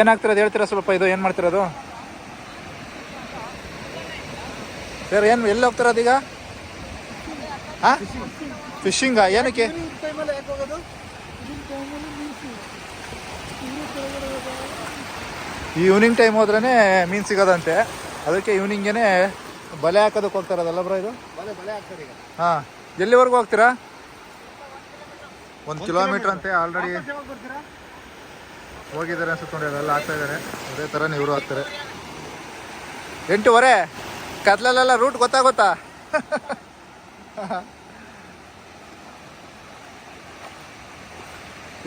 ಏನಾಗ್ತಿರೋದು? ಹೇಳ್ತೀರಾ ಸ್ವಲ್ಪ ಇದು ಏನು ಮಾಡ್ತಿರೋದು? ಸರ್ ಏನು ಎಲ್ಲಿ ಹೋಗ್ತಿರೋದು ಈಗ? ಹಾಂ ಫಿಶಿಂಗಾ ಏನಕ್ಕೆ? ಈವ್ನಿಂಗ್ ಟೈಮ್ ಹೋದ್ರೇ ಮೀನು ಸಿಗೋದಂತೆ. ಅದಕ್ಕೆ ಈವ್ನಿಂಗೇ ಬಲೆ ಹಾಕೋದಕ್ಕೆ ಹೋಗ್ತಾರದಲ್ಲ ಬ್ರೋ ಇದು? ಹಾಂ. ಎಲ್ಲಿವರೆಗೂ ಹೋಗ್ತೀರಾ? ಒಂದು ಕಿಲೋಮೀಟ್ರ್ ಅಂತೆ ಆಲ್ರೆಡಿ. ಹೋಗಿದ್ದಾರೆ ಅನ್ಸುತ್ತೆ ಎಲ್ಲ ಹಾಕ್ತಾ ಇದ್ದಾರೆ. ಅದೇ ಥರ ಇವರು ಆಗ್ತಾರೆ. ಎಂಟುವರೆ? ಕತ್ಲಲ್ಲೆಲ್ಲ ರೂಟ್ ಗೊತ್ತಾಗುತ್ತಾ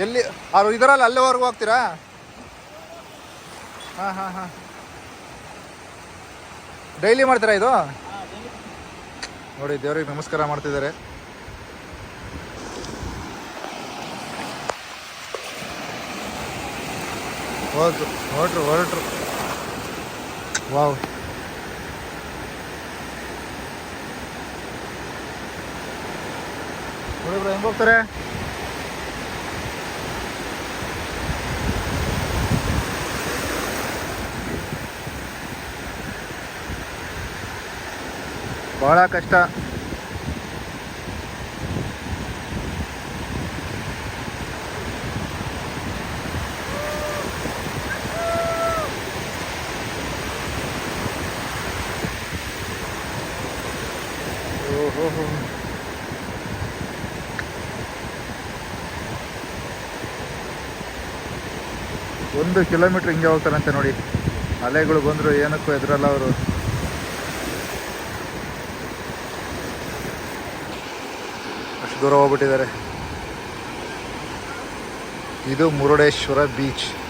ಎಲ್ಲಿ, ಅವ್ರು ಇದರಲ್ಲಿ, ಅಲ್ಲಿವರೆಗೂ ಹೋಗ್ತೀರಾ? ಹಾಂ ಹಾಂ ಹಾಂ. ಡೈಲಿ ಮಾಡ್ತೀರಾ ಇದು? ನೋಡಿ, ದೇವ್ರಿಗೆ ನಮಸ್ಕಾರ ಮಾಡ್ತಿದ್ದಾರೆ. ಹೋದ್ರು ಹೊರಟ್ರು ಹೊರಟ್ರು ವಾವ್ ಹುಡುಗರು ಹೆಂಗ್ ಹೋಗ್ತಾರೆ ಬಹಳ ಕಷ್ಟ ಓಹೋ. ಒಂದು ಕಿಲೋಮೀಟ್ರ್ ಹಿಂಗೆ ಹೋಗ್ತಾರಂತೆ ನೋಡಿ. ಅಲೆಗಳು ಬಂದರು ಏನಕ್ಕೂ ಎದುರಲ್ಲ ಅವರು. ಅಷ್ಟು ದೂರ ಹೋಗ್ಬಿಟ್ಟಿದ್ದಾರೆ. ಇದು ಮುರುಡೇಶ್ವರ ಬೀಚ್